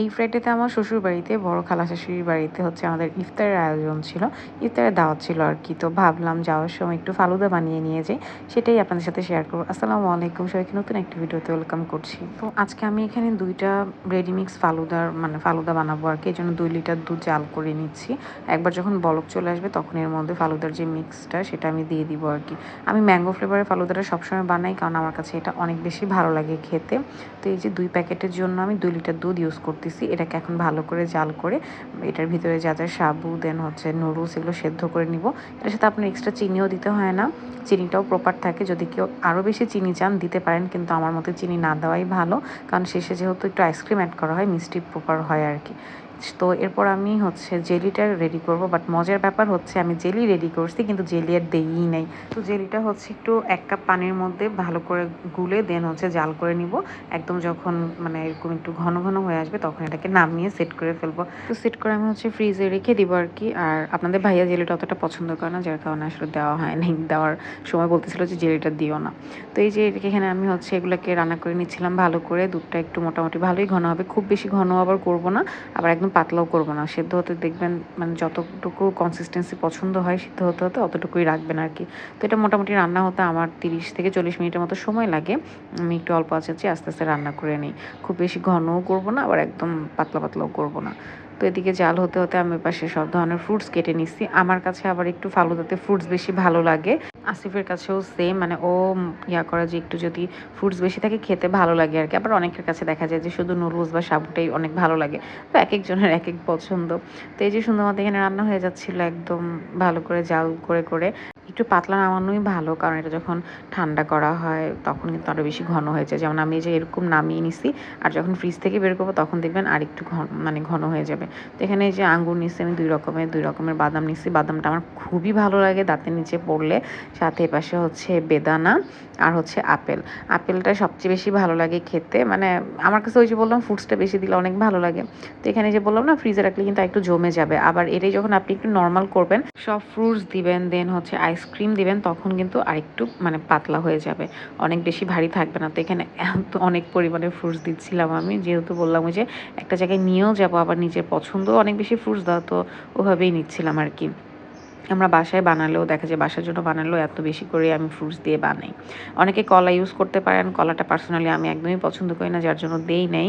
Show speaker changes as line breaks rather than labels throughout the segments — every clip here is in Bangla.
এই ফ্রাইডেতে আমার শ্বশুর বাড়িতে বড় খালা শাশুড়ির বাড়িতে হচ্ছে আমাদের ইফতারের আয়োজন ছিল। ইফতারের দাওয়াত ছিল আর কি। তো ভাবলাম যাওয়ার সময় একটু ফালুদা বানিয়ে নিয়ে যাই। সেটাই আপনাদের সাথে শেয়ার করব। আসসালামু আলাইকুম। সবাইকে নতুন একটি ভিডিওতে ওয়েলকাম করছি। তো আজকে আমি এখানে দুইটা রেডিমিক্স ফালুদার মানে ফালুদা বানাবো আর কি। এই জন্য দুই লিটার দুধ জাল করে নিচ্ছি। একবার যখন বলক চলে আসবে, তখন এর মধ্যে ফালুদার যে মিক্সটা সেটা আমি দিয়ে দিব আর কি। আমি ম্যাঙ্গো ফ্লেভারের ফালুদাটা সবসময় বানাই, কারণ আমার কাছে এটা অনেক বেশি ভালো লাগে খেতে। তো এই যে দুই প্যাকেটের জন্য আমি দুই লিটার দুধ ইউজ করতেছি, এটাকে এখন ভালো করে জাল করে, এটার ভিতরে যা যা সাবু দেন হচ্ছে নুডলস এগুলো সেদ্ধ করে নিব। এটার সাথে আপনার এক্সট্রা চিনিও দিতে হয় না। চিনিটাও প্রপার থাকে। যদি কেউ আরও বেশি চিনি চান, দিতে পারেন, কিন্তু আমার মতে চিনি না দেওয়াই ভালো। কারণ শেষে যেহেতু একটু আইসক্রিম অ্যাড করা হয়, মিষ্টি প্রপার হয় আর কি। তো এরপর আমি হচ্ছে জেলিটা রেডি করব বাট মজার ব্যাপার হচ্ছে আমি জেলি রেডি করছি, কিন্তু জেলি আর দেইই নাই। তো জেলিটা হচ্ছে একটু এক কাপ পানির মধ্যে ভালো করে গুলে দেন হচ্ছে জাল করে নিব। একদম যখন মানে এরকম একটু ঘন ঘন হয়ে আসবে তখন এটাকে নামিয়ে সেট করে ফেলব। তো সেট করে আমি হচ্ছে ফ্রিজে রেখে দিব আর কি। আর আপনাদের ভাইয়া জেলিটা অতটা পছন্দ করে না, যার কারণে আসলে দেওয়া হয় নাই। দেওয়ার সময় বলতেছিল যে জেলিটা দিও না। তো এই যে এখানে আমি হচ্ছে এগুলোকে রান্না করে নিচ্ছিলাম ভালো করে। দুধটা একটু মোটামুটি ভালোই ঘন হবে। খুব বেশি ঘন আবার করব না। আবার একদম পাতলাও করব না। সেদ্ধ হতে দেখবেন মানে যতটুকু কনসিস্টেন্সি পছন্দ হয় সিদ্ধ হতে হতে অতটুকুই রাখবেন আর কি তো এটা মোটামুটি রান্না হতে আমার তিরিশ থেকে চল্লিশ মিনিটের মতো সময় লাগে। আমি একটু অল্প আছে আস্তে আস্তে রান্না করে নিই। খুব বেশি ঘনও করব না, আবার একদম পাতলা পাতলাও করব না। তো এদিকে জাল হতে হতে আমি পাশে সব ধরনের ফ্রুটস কেটে নিচ্ছি আমার কাছে আবার একটু ফালুদাতে ফ্রুটস বেশি ভালো লাগে। আসিফের কাছেও সেম মানে ও ইয়া করে যে একটু যদি ফ্রুটস বেশি থাকে খেতে ভালো লাগে আর কি। আবার অনেকের কাছে দেখা যায় যে শুধু নুডলস বা সাবুটাই অনেক ভালো লাগে। তো এক একজনের এক এক পছন্দ। তো এই যে সুন্দর মতো এখানে রান্না হয়ে যাচ্ছিল একদম ভালো করে জাল করে করে। একটু পাতলা নামানোই ভালো, কারণ এটা যখন ঠান্ডা করা হয় তখন কিন্তু আরও বেশি ঘন হয়ে যায়। যেমন আমি যে এরকম নামিয়ে নিছি আর যখন ফ্রিজ থেকে বের করব তখন দেখবেন আর একটু ঘন মানে ঘন হয়ে যাবে। তো এখানে এই যে আঙ্গুর নিচ্ছি আমি দুই রকমের দুই রকমের বাদাম নিচ্ছি বাদামটা আমার খুবই ভালো লাগে দাঁতের নিচে পড়লে। সাথে পাশে হচ্ছে বেদানা আর হচ্ছে আপেল। আপেলটা সবচেয়ে বেশি ভালো লাগে খেতে মানে আমার কাছে ওই যে বললাম ফ্রুটসটা বেশি দিলে অনেক ভালো লাগে। তো এখানে যে বললাম না ফ্রিজে রাখলে কিন্তু একটু জমে যাবে। আবার এটাই যখন আপনি একটু নর্মাল করবেন, সব ফ্রুটস দিবেন দেন হচ্ছে আইসক্রিম দিবেন, তখন কিন্তু আরেকটু মানে পাতলা হয়ে যাবে। অনেক বেশি ভারী থাকবে না। তো এখানে এত অনেক পরিমাণে ফ্রুটস দিচ্ছিলাম আমি। যেহেতু বললাম যে একটা জায়গায় নিয়েও যাব, আবার নিজের পছন্দ অনেক বেশি ফ্রুটস দাও তো ওভাবেই নিচ্ছিলাম আর কি। আমরা বাসায় বানালেও, দেখা যায় বাসার জন্য বানালেও এত বেশি করে আমি ফ্রুটস দিয়ে বানাই। অনেকে কলা ইউজ করতে পারেন, কলাটা পার্সোনালি আমি একদমই পছন্দ করি না, যার জন্য দেই নেই।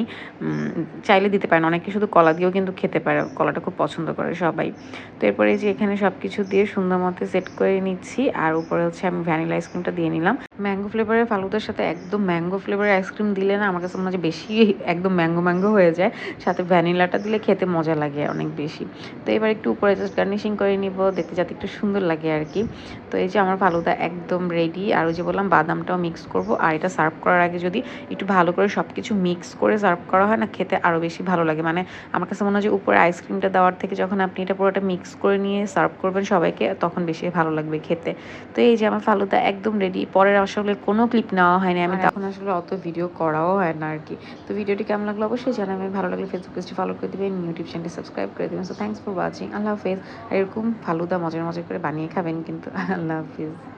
চাইলে দিতে পারেন, অনেকে শুধু কলা দিয়েও কিন্তু খেতে পারে, কলাটা খুব পছন্দ করে সবাই। তো এরপরে যে এখানে সব কিছু দিয়ে সুন্দর মতো সেট করে নিচ্ছি, আর উপরে হচ্ছে আমি ভ্যানিলা আইসক্রিমটা দিয়ে নিলাম। ম্যাঙ্গো ফ্লেভারের ফালুদার সাথে একদম ম্যাঙ্গো ফ্লেভারের আইসক্রিম দিলে না আমার কাছে মনে হয় বেশি একদম ম্যাঙ্গো ম্যাঙ্গো হয়ে যায়। সাথে ভ্যানিলাটা দিলে খেতে মজা লাগে অনেক বেশি। তো এবার একটু উপরে জাস্ট গার্নিশিং করে নিব, দেখতে যাতে একটু সুন্দর লাগে আর কি তো এই যে আমার ফালুদা একদম রেডি আর ওই যে বললাম বাদামটাও মিক্স করব, আর এটা সার্ভ করার আগে যদি একটু ভালো করে সব কিছু মিক্স করে সার্ভ করা হয় না, খেতে আরও বেশি ভালো লাগে। মানে আমার কাছে মনে হয় যে উপরে আইসক্রিমটা দেওয়ার থেকে যখন আপনি এটা পুরোটা মিক্স করে নিয়ে সার্ভ করবেন সবাইকে, তখন বেশি ভালো লাগবে খেতে। তো এই যে আমার ফালুদা একদম রেডি পরের আসলে কোনো ক্লিপ নেওয়া হয়নি। আমি তখন আসলে অত ভিডিও করাও হয় না আর কি তো ভিডিওটি কেমন লাগল অবশ্যই জানাবেন। ভালো লাগলে ফেসবুক পেজটি ফলো করে দেবেন ইউটিউব চ্যানেলটি সাবস্ক্রাইব করে দেবেন। সো থ্যাংকস ফর ওয়াচিং আল্লাহ হাফেজ। আর এরকম ফালুদা মজার মজার করে বানিয়ে খাবেন কিন্তু। আল্লাহ হাফিজ।